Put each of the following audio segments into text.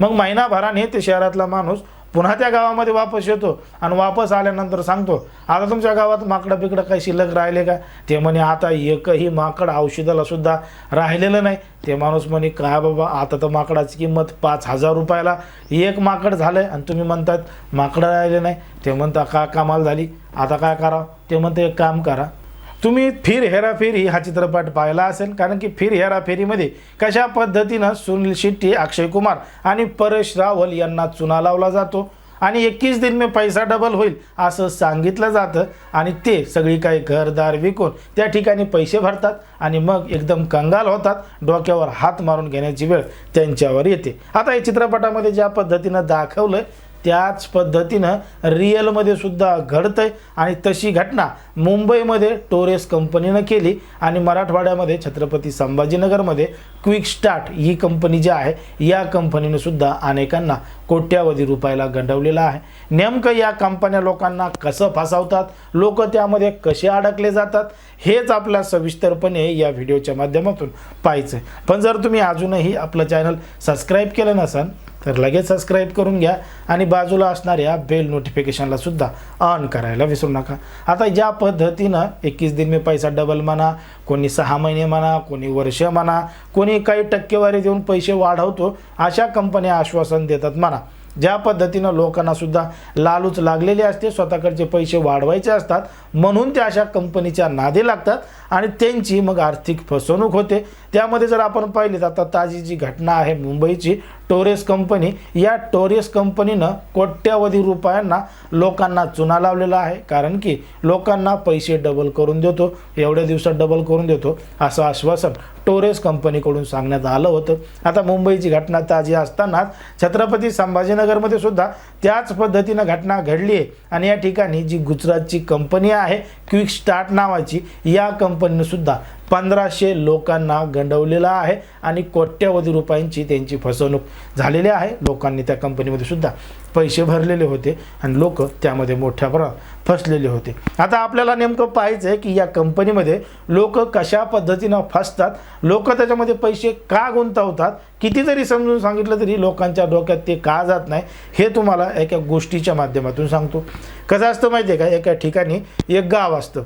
मग महिनाभराने ते शहरातला माणूस पुन्हा त्या गावामध्ये वापस येतो आणि वापस आल्यानंतर सांगतो आता तुमच्या गावात माकडं बिकडं काही शिल्लक राहिले का? ते म्हणे आता एकही माकड औषधाला सुद्धा राहिलेलं नाही. ते माणूस म्हणे काय हो बाबा आता तर माकडाची किंमत पाच हजार रुपयाला एक माकड झालं आहे आणि तुम्ही म्हणतात माकडं राहिले नाही. ते म्हणता का कमाल झाली? आता काय करावं? ते म्हणते एक काम करा तुम्ही फिर हेराफेरी हा चित्रपट पाहिला असेल कारण की फिर हेराफेरीमध्ये कशा पद्धतीनं सुनील शेट्टी अक्षय कुमार आणि परेश रावल यांना चुना लावला जातो? आणि एकवीस दिन मे पैसा डबल होईल असं सांगितलं जातं. आणि ते सगळी काही घरदार विकून त्या ठिकाणी पैसे भरतात आणि मग एकदम कंगाल होतात डोक्यावर हात मारून घेण्याची वेळ त्यांच्यावर येते. आता या चित्रपटामध्ये ज्या पद्धतीनं दाखवलं त्याच पद्धतीनं रिअलमध्ये सुद्धा घडतंय आणि तशी घटना मुंबईमध्ये टोरेस कंपनीनं केली आणि मराठवाड्यामध्ये छत्रपती संभाजीनगरमध्ये क्विक स्टार्ट ही कंपनी जी आहे या कंपनीनं सुद्धा अनेकांना कोट्यावधी रुपयाला गंडवलेला आहे. नेमकं या कंपन्या लोकांना कसं फसवतात लोक त्यामध्ये कसे अडकले जातात हेच आपल्या सविस्तरपणे या व्हिडिओच्या माध्यमातून पाहायचं आहे पण जर तुम्ही अजूनही आपलं चॅनल सबस्क्राईब केलं नसेल तर लगेच सबस्क्राईब करून घ्या आणि बाजूला असणाऱ्या बेल नोटिफिकेशनला सुद्धा ऑन करायला विसरू नका. आता ज्या पद्धतीनं एकवीस दिन मी पैसा डबल म्हणा कोणी सहा महिने म्हणा कोणी वर्ष म्हणा कोणी काही टक्केवारी देऊन पैसे वाढवतो अशा कंपन्या आश्वासन देतात म्हणा. ज्या पद्धतीनं लोकांनासुद्धा लालूच लागलेली असते स्वतःकडचे पैसे वाढवायचे असतात म्हणून त्या अशा कंपनीच्या नादी लागतात आणि त्यांची मग आर्थिक फसवणूक होते. त्यामध्ये जर आपण पाहिले तर आता ताजी जी घटना आहे मुंबईची टोरेस कंपनी या टोरेस कंपनीनं कोट्यावधी रुपयांना लोकांना चुना लावलेला आहे. कारण की लोकांना पैसे डबल करून देतो एवढ्या दिवसात डबल करून देतो असं आश्वासन टोरेस कंपनीकडून सांगण्यात आलं होतं. आता मुंबईची घटना ताजी असतानाच छत्रपती संभाजीनगरमध्ये सुद्धा त्याच पद्धतीनं घटना घडली आहे आणि या ठिकाणी जी गुजरातची कंपनी आहे क्विक स्टार्ट नावाची या कंपनीनं सुद्धा पंधराशे लोकांना गंडवलेलं आहे आणि कोट्यवधी रुपयांची त्यांची फसवणूक झालेली आहे. लोकांनी त्या कंपनीमध्ये सुद्धा पैसे भरलेले होते आणि लोक त्यामध्ये मोठ्या प्रमाणात फसलेले होते. आता आपल्याला नेमकं पाहायचं आहे की या कंपनीमध्ये लोक कशा पद्धतीनं फसतात लोक त्याच्यामध्ये पैसे का गुंतवतात किती जरी समजून सांगितलं तरी लोकांच्या डोक्यात ते का जात नाही हे तुम्हाला एका गोष्टीच्या माध्यमातून सांगतो. कसं असतं माहिती आहे का? एका ठिकाणी एक गाव असतं.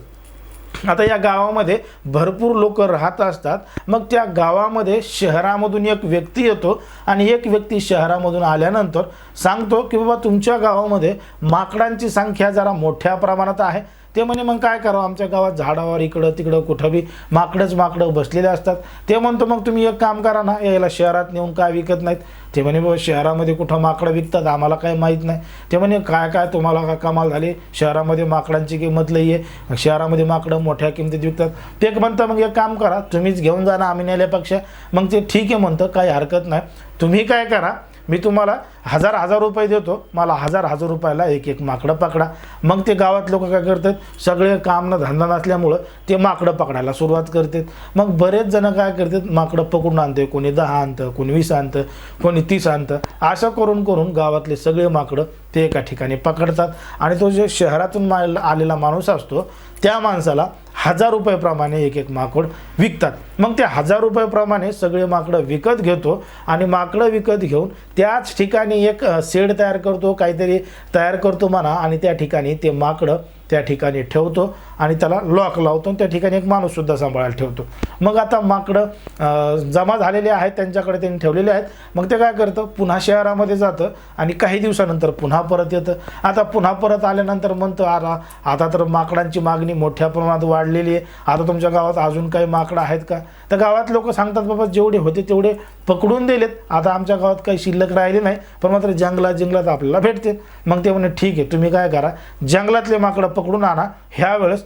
आता या गावामध्ये भरपूर लोक राहत असतात. मग त्या गावामध्ये शहरामधून एक व्यक्ती येतो आणि एक व्यक्ती शहरामधून आल्यानंतर सांगतो की बाबा तुमच्या गावामध्ये माकडांची संख्या जरा मोठ्या प्रमाणात आहे. ते म्हणे मग काय करावं? आमच्या गावात झाडावर इकडं तिकडं कुठं बी माकडंच माकडं बसलेले असतात. ते म्हणतो मग तुम्ही एक काम करा ना याला शहरात नेऊन काय विकत नाहीत? ते म्हणे बाबा शहरामध्ये कुठं माकडं विकतात आम्हाला काही माहीत नाही. ते म्हणे काय काय तुम्हाला काय कमाल झाली? शहरामध्ये माकडांची किंमत लई आहे. शहरामध्ये माकडं मोठ्या किमतीत विकतात. ते म्हणतं मग एक काम करा तुम्हीच घेऊन जा ना आम्ही नेल्यापेक्षा. मग ते ठीक आहे म्हणतं काही हरकत नाही. तुम्ही काय करा मी तुम्हाला हजार हजार रुपये देतो. मला हजार हजार रुपयाला एक एक माकडं पकडा. मग ते गावात लोक काय करतात? सगळे काम न धंदा नसल्यामुळं ते माकडं पकडायला सुरुवात करतात. मग बरेच जण काय करतात? माकडं पकडून आणते कोणी दहा आणतं कोणी वीस आणतं कोणी तीस आणतं. असं करून करून गावातले सगळे माकडं ते एका ठिकाणी पकडतात. आणि तो जे शहरातून मा आलेला माणूस असतो त्या माणसाला हजार रुपयेप्रमाणे एक एक माकड विकतात. मग ते हजार रुपयेप्रमाणे सगळे माकडं विकत घेतो आणि माकडं विकत घेऊन त्याच ठिकाणी एक शेड तयार करतो काहीतरी तयार करतो म्हणा आणि त्या ठिकाणी ते माकडं त्या ठिकाणी ठेवतो. आणि त्याला लॉक लावतो त्या ठिकाणी एक माणूससुद्धा सांभाळायला ठेवतो. मग आता माकडं जमा झालेले आहेत त्यांच्याकडे त्यांनी ठेवलेले आहेत. मग ते काय करतं? पुन्हा शहरामध्ये जातं आणि काही दिवसानंतर पुन्हा परत येतं. आता पुन्हा परत आल्यानंतर म्हणतं आरा आता तर माकडांची मागणी मोठ्या प्रमाणात वाढलेली आहे. आता तुमच्या गावात अजून काही माकडं आहेत का? तर गावात लोक सांगतात बाबा जेवढे होते तेवढे पकडून दिलेत. आता आमच्या गावात काही शिल्लक राहिले नाही पण मात्र जंगलात जंगलात आपल्याला भेटते. मग ते म्हणे ठीक आहे तुम्ही काय करा जंगलातले माकडं पकडून आणा. ह्यावेळेस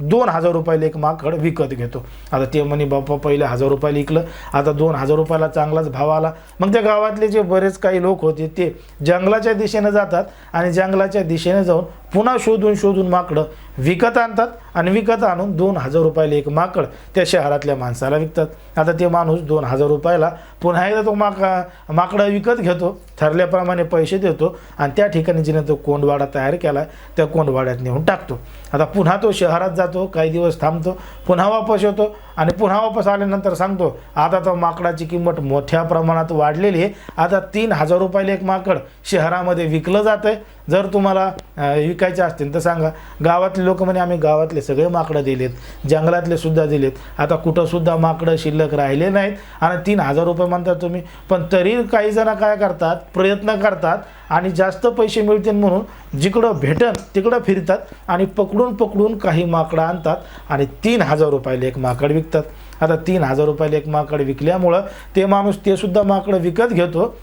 दोन हजार रुपयाला एक माकड विकत घेतो. आता ते म्हणे बाप्पा पहिले हजार रुपयाला विकलं आता दोन हजार रुपयाला चांगलाच भाव आला. मग त्या गावातले जे बरेच काही लोक होते ते जंगलाच्या दिशेनं जातात आणि जंगलाच्या दिशेने जाऊन पुन्हा शोधून शोधून माकडं विकत आणतात आणि विकत आणून दोन हजार रुपयाला एक माकड त्या शहरातल्या माणसाला विकतात. आता ते माणूस दोन हजार रुपयाला पुन्हा एकदा तो माका माकडं विकत घेतो ठरल्याप्रमाणे पैसे देतो आणि त्या ठिकाणी जिने तो कोंडवाडा तयार केला त्या कोंडवाड्यात नेऊन टाकतो. आता पुन्हा तो शहरात जातो. जातो काही दिवस थांबतो पुन्हा वापस येतो आणि पुन्हा वापस आल्यानंतर सांगतो आता तर माकडाची किंमत मोठ्या प्रमाणात वाढलेली आहे. आता तीन हजार रुपयाला एक माकड शहरामध्ये विकलं जातं आहे जर तुम्हाला विकायचे असतील तर सांगा. गावातले लोक म्हणे आम्ही गावातले सगळे माकडं दिलेत जंगलातले सुद्धा दिलेत. आता कुठंसुद्धा माकडं शिल्लक राहिले नाहीत आणि तीन हजार रुपये म्हणता तुम्ही. पण तरी काही जण काय करतात प्रयत्न करतात आणि जास्त पैसे मिळतील म्हणून जिकडं भेटन तिकडं फिरतात आणि पकडून पकडून काही माकडं आणतात आणि तीन हजार रुपयाला एक माकड विकतात. आता तीन हजार रुपयाला एक माकड विकल्यामुळं ते माणूस ते सुद्धा माकडं विकत घेतो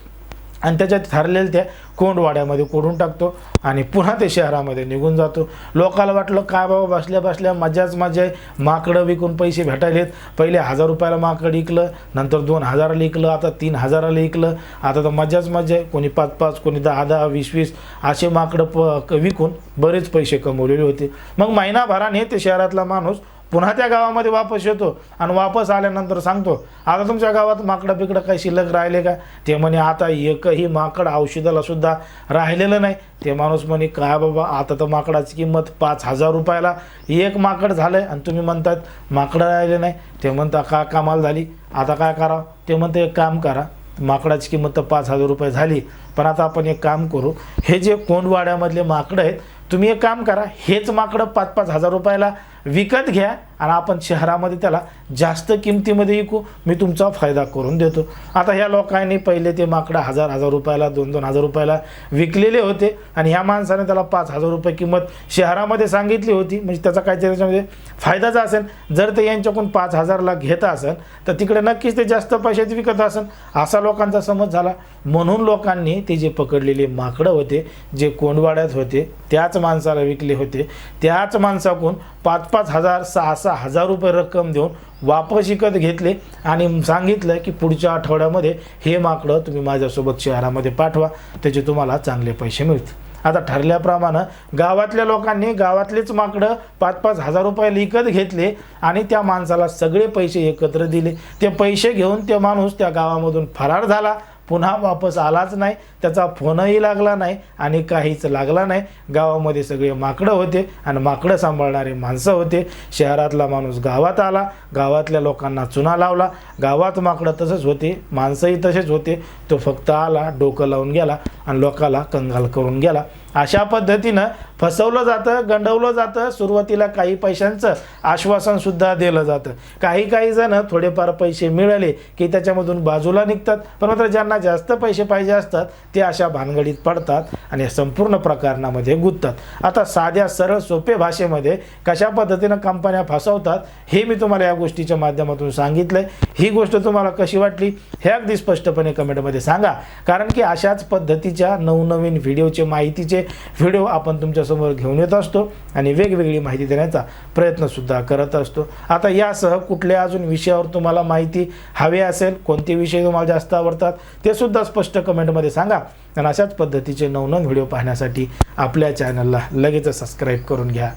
आणि त्याच्यात ठरलेल्या त्या कोंडवाड्यामध्ये कोडून टाकतो आणि पुन्हा ते शहरामध्ये निघून जातो. लोकाला वाटलं काय बाबा बसल्या बसल्या मजाच मजा आहे. माकडं विकून पैसे भेटायलेत. पहिले हजार रुपयाला माकड विकलं नंतर दोन हजाराला विकलं आता तीन हजाराला विकलं. आता तर मजाच मजा आहे. कोणी पाच पाच कोणी दहा दहा वीस वीस असे माकडं प क- विकून बरेच पैसे कमवलेले होते. मग महिनाभराने ते शहरातला माणूस पुन्हा त्या गावामध्ये वापस येतो आणि वापस आल्यानंतर सांगतो आता तुमच्या गावात माकडं बिकडं काही शिल्लक राहिले का? ते म्हणे आता एकही माकड औषधाला सुद्धा राहिलेलं नाही. ते माणूस म्हणे काय बाबा आता तर माकडाची किंमत पाच हजार रुपयाला एक माकड झालं आणि तुम्ही म्हणतात माकडं राहिले नाही. ते म्हणता का कामाला झाली? आता काय करावं? ते म्हणते एक काम करा माकडाची किंमत तर पाच हजार रुपये झाली पण आता आपण एक काम करू. हे जे कोंडवाड्यामधले माकडं आहेत तुम्ही एक काम करा हेच माकडं पाच पाच हजार रुपयाला विकत घ्या आणि आपण शहरामध्ये त्याला जास्त किमतीमध्ये विकू. मी तुमचा फायदा करून देतो. आता ह्या लोकांनी पहिले ते माकडं हजार हजार रुपयाला दोन दोन हजार रुपयाला विकलेले होते आणि ह्या माणसाने त्याला पाच हजार रुपये किंमत शहरामध्ये सांगितली होती. म्हणजे त्याचा काहीतरी त्याच्यामध्ये फायदाच असेल. जर ते यांच्याकडून पाच हजारला घेत असेल तर तिकडे नक्कीच ते जास्त पैशात विकत असेल. असा लोकांचा समज झाला. म्हणून लोकांनी ते जे पकडलेले माकडं होते जे कोंडवाड्यात होते त्याच माणसाला विकले होते. त्याच माणसाकडून पाच पाच हजार सहा सहा हजार रुपये रक्कम देऊन वापस विकत घेतले आणि सांगितलं की पुढच्या आठवड्यामध्ये हे माकडं तुम्ही माझ्यासोबत शहरामध्ये पाठवा त्याचे तुम्हाला चांगले पैसे मिळतील. आता ठरल्याप्रमाणे गावातल्या लोकांनी गावातलेच माकडं पाच पाच हजार रुपये विकत घेतले आणि त्या माणसाला सगळे पैसे एकत्र दिले. ते पैसे घेऊन ते माणूस त्या गावामधून फरार झाला. पुन्हा वापस आलाच नाही त्याचा फोनही लागला नाही आणि काहीच लागला नाही. गावामध्ये सगळे माकडं होते आणि माकडं सांभाळणारे माणसं होते. शहरातला माणूस गावात आला गावातल्या लोकांना चुना लावला. गावात माकडं तसंच होते माणसंही तसेच होते. तो फक्त आला डोकं लावून गेला आणि लोकाला कंगाल करून गेला. अशा पद्धतीनं फसवलं जातं गंडवलं जातं सुरुवातीला काही पैशांचं आश्वासनसुद्धा दिलं जातं. काही काही जण थोडेफार पैसे मिळाले की त्याच्यामधून बाजूला निघतात पण मात्र ज्यांना जास्त पैसे पाहिजे असतात ते अशा भानगडीत पडतात आणि या संपूर्ण प्रकरणामध्ये गुंततात. आता साध्या सरळ सोपे भाषेमध्ये कशा पद्धतीनं कंपन्या फसवतात हे मी तुम्हाला या गोष्टीच्या माध्यमातून सांगितलं ही गोष्ट तुम्हाला कशी वाटली हे अगदी स्पष्टपणे कमेंटमध्ये सांगा. कारण की अशाच पद्धतीच्या नवनवीन व्हिडिओचे माहितीचे व्हिडिओ आपण तुमच्या तुमच्यासमोर घेऊन येत असतो आणि वेगवेगळी माहिती देण्याचा प्रयत्नसुद्धा करत असतो. आता यासह कुठल्या अजून विषयावर तुम्हाला माहिती हवी असेल कोणते विषय तुम्हाला जास्त आवडतात ते सुद्धा स्पष्ट कमेंटमध्ये सांगा. आणि अशाच पद्धतीचे नवनवीन व्हिडिओ पाहण्यासाठी आपल्या चॅनलला लगेच सबस्क्राईब करून घ्या.